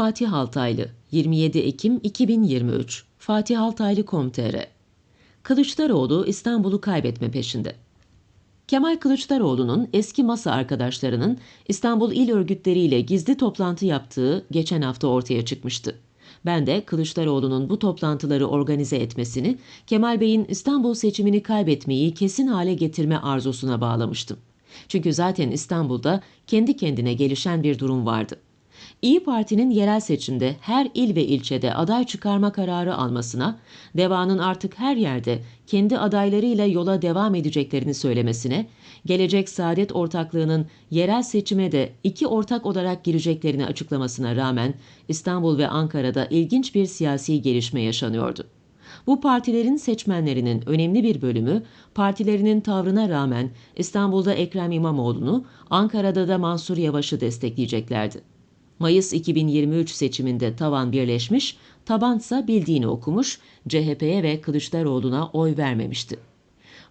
Fatih Altaylı 27 Ekim 2023 Fatih Altaylı Kom.tr Kılıçdaroğlu İstanbul'u kaybetme peşinde. Kemal Kılıçdaroğlu'nun eski masa arkadaşlarının İstanbul İl örgütleriyle gizli toplantı yaptığı geçen hafta ortaya çıkmıştı. Ben de Kılıçdaroğlu'nun bu toplantıları organize etmesini Kemal Bey'in İstanbul seçimini kaybetmeyi kesin hale getirme arzusuna bağlamıştım. Çünkü zaten İstanbul'da kendi kendine gelişen bir durum vardı. İyi Parti'nin yerel seçimde her il ve ilçede aday çıkarma kararı almasına, DEVA'nın artık her yerde kendi adaylarıyla yola devam edeceklerini söylemesine, Gelecek Saadet Ortaklığı'nın yerel seçime de iki ortak olarak gireceklerini açıklamasına rağmen İstanbul ve Ankara'da ilginç bir siyasi gelişme yaşanıyordu. Bu partilerin seçmenlerinin önemli bir bölümü partilerinin tavrına rağmen İstanbul'da Ekrem İmamoğlu'nu, Ankara'da da Mansur Yavaş'ı destekleyeceklerdi. Mayıs 2023 seçiminde tavan birleşmiş, tabansa bildiğini okumuş, CHP'ye ve Kılıçdaroğlu'na oy vermemişti.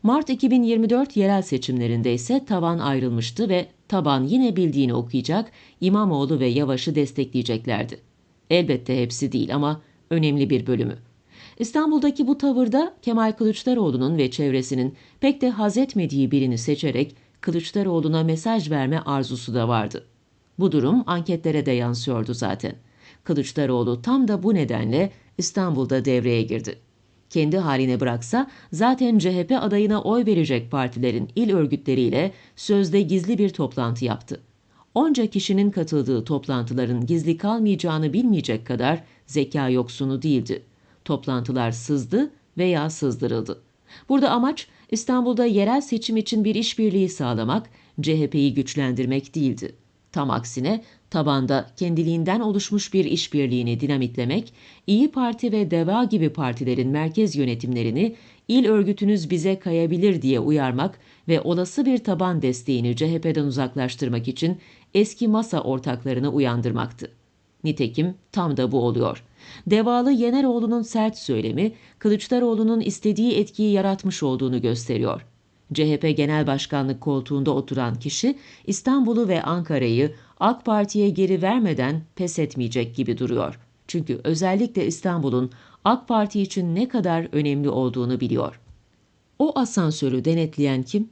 Mart 2024 yerel seçimlerinde ise tavan ayrılmıştı ve taban yine bildiğini okuyacak, İmamoğlu ve Yavaş'ı destekleyeceklerdi. Elbette hepsi değil ama önemli bir bölümü. İstanbul'daki bu tavırda Kemal Kılıçdaroğlu'nun ve çevresinin pek de haz etmediği birini seçerek Kılıçdaroğlu'na mesaj verme arzusu da vardı. Bu durum anketlere de yansıyordu zaten. Kılıçdaroğlu tam da bu nedenle İstanbul'da devreye girdi. Kendi haline bıraksa zaten CHP adayına oy verecek partilerin il örgütleriyle sözde gizli bir toplantı yaptı. Onca kişinin katıldığı toplantıların gizli kalmayacağını bilmeyecek kadar zeka yoksunu değildi. Toplantılar sızdı veya sızdırıldı. Burada amaç İstanbul'da yerel seçim için bir işbirliği sağlamak, CHP'yi güçlendirmek değildi. Tam aksine tabanda kendiliğinden oluşmuş bir işbirliğini dinamitlemek, İyi Parti ve DEVA gibi partilerin merkez yönetimlerini il örgütünüz bize kayabilir diye uyarmak ve olası bir taban desteğini CHP'den uzaklaştırmak için eski masa ortaklarını uyandırmaktı. Nitekim tam da bu oluyor. Devalı Yeneroğlu'nun sert söylemi, Kılıçdaroğlu'nun istediği etkiyi yaratmış olduğunu gösteriyor. CHP Genel Başkanlık koltuğunda oturan kişi İstanbul'u ve Ankara'yı AK Parti'ye geri vermeden pes etmeyecek gibi duruyor. Çünkü özellikle İstanbul'un AK Parti için ne kadar önemli olduğunu biliyor. O asansörü denetleyen kim?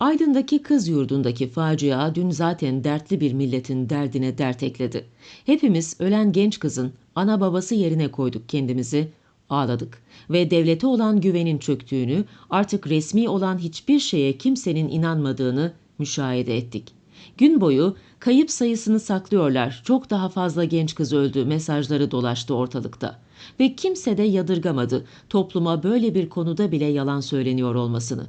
Aydın'daki kız yurdundaki facia dün zaten dertli bir milletin derdine dert ekledi. Hepimiz ölen genç kızın ana babası yerine koyduk kendimizi, ağladık ve devlete olan güvenin çöktüğünü, artık resmi olan hiçbir şeye kimsenin inanmadığını müşahede ettik. Gün boyu kayıp sayısını saklıyorlar, çok daha fazla genç kız öldü mesajları dolaştı ortalıkta. Ve kimse de yadırgamadı topluma böyle bir konuda bile yalan söyleniyor olmasını.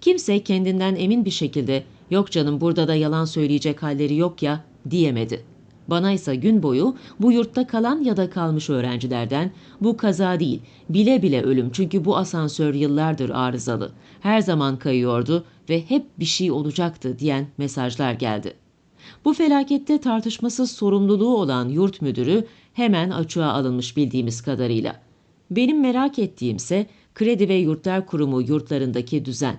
Kimse kendinden emin bir şekilde yok canım burada da yalan söyleyecek halleri yok ya diyemedi. Bana ise gün boyu bu yurtta kalan ya da kalmış öğrencilerden bu kaza değil, bile bile ölüm çünkü bu asansör yıllardır arızalı. Her zaman kayıyordu ve hep bir şey olacaktı diyen mesajlar geldi. Bu felakette tartışmasız sorumluluğu olan yurt müdürü hemen açığa alınmış bildiğimiz kadarıyla. Benim merak ettiğimse Kredi ve Yurtlar Kurumu yurtlarındaki düzen.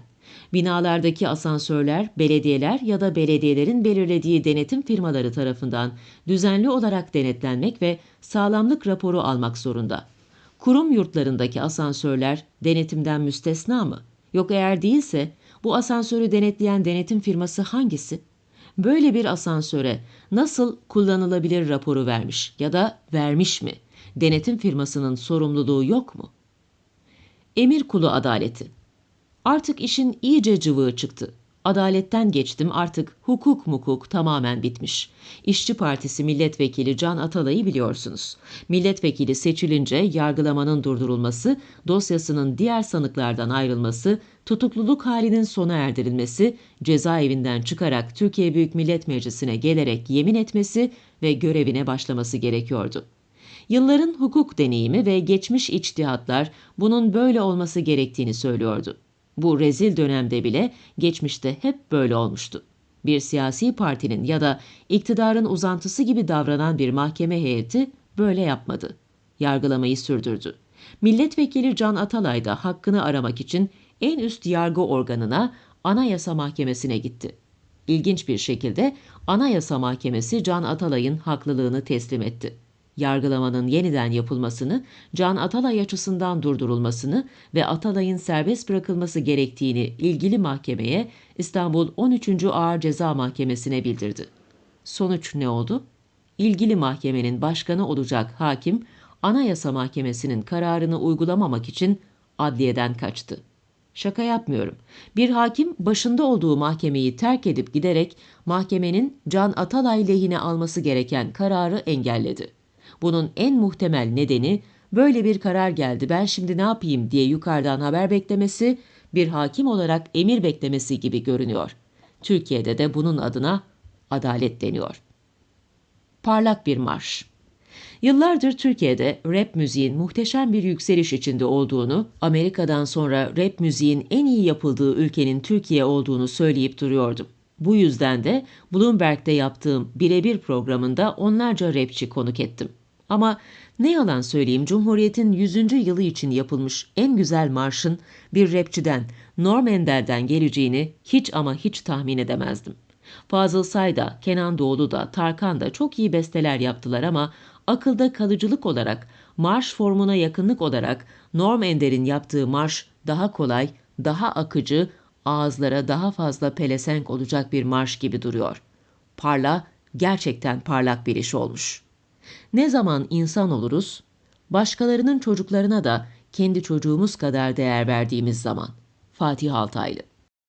Binalardaki asansörler belediyeler ya da belediyelerin belirlediği denetim firmaları tarafından düzenli olarak denetlenmek ve sağlamlık raporu almak zorunda. Kurum yurtlarındaki asansörler denetimden müstesna mı? Yok eğer değilse bu asansörü denetleyen denetim firması hangisi? Böyle bir asansöre nasıl kullanılabilir raporu vermiş ya da vermiş mi? Denetim firmasının sorumluluğu yok mu? Emir kulu adaleti Artık işin iyice cıvığı çıktı. Adaletten geçtim artık hukuk mukuk tamamen bitmiş. İşçi Partisi milletvekili Can Atalay'ı biliyorsunuz. Milletvekili seçilince yargılamanın durdurulması, dosyasının diğer sanıklardan ayrılması, tutukluluk halinin sona erdirilmesi, cezaevinden çıkarak Türkiye Büyük Millet Meclisi'ne gelerek yemin etmesi ve görevine başlaması gerekiyordu. Yılların hukuk deneyimi ve geçmiş içtihatlar bunun böyle olması gerektiğini söylüyordu. Bu rezil dönemde bile geçmişte hep böyle olmuştu. Bir siyasi partinin ya da iktidarın uzantısı gibi davranan bir mahkeme heyeti böyle yapmadı. Yargılamayı sürdürdü. Milletvekili Can Atalay da hakkını aramak için en üst yargı organına Anayasa Mahkemesi'ne gitti. İlginç bir şekilde Anayasa Mahkemesi Can Atalay'ın haklılığını teslim etti. Yargılamanın yeniden yapılmasını, Can Atalay açısından durdurulmasını ve Atalay'ın serbest bırakılması gerektiğini ilgili mahkemeye İstanbul 13. Ağır Ceza Mahkemesi'ne bildirdi. Sonuç ne oldu? İlgili mahkemenin başkanı olacak hakim, Anayasa Mahkemesi'nin kararını uygulamamak için adliyeden kaçtı. Şaka yapmıyorum. Bir hakim başında olduğu mahkemeyi terk edip giderek mahkemenin Can Atalay lehine alması gereken kararı engelledi. Bunun en muhtemel nedeni böyle bir karar geldi ben şimdi ne yapayım diye yukarıdan haber beklemesi, bir hakim olarak emir beklemesi gibi görünüyor. Türkiye'de de bunun adına adalet deniyor. Parlak bir marş. Yıllardır Türkiye'de rap müziğin muhteşem bir yükseliş içinde olduğunu, Amerika'dan sonra rap müziğin en iyi yapıldığı ülkenin Türkiye olduğunu söyleyip duruyordum. Bu yüzden de Bloomberg'de yaptığım birebir programında onlarca rapçi konuk ettim. Ama ne yalan söyleyeyim Cumhuriyet'in 100. yılı için yapılmış en güzel marşın bir rapçiden, Norm Ender'den geleceğini hiç ama hiç tahmin edemezdim. Fazıl Say da, Kenan Doğulu da, Tarkan da çok iyi besteler yaptılar ama akılda kalıcılık olarak, marş formuna yakınlık olarak Norm Ender'in yaptığı marş daha kolay, daha akıcı, ağızlara daha fazla pelesenk olacak bir marş gibi duruyor. Parla, gerçekten parlak bir iş olmuş. Ne zaman insan oluruz? Başkalarının çocuklarına da kendi çocuğumuz kadar değer verdiğimiz zaman. Fatih Altaylı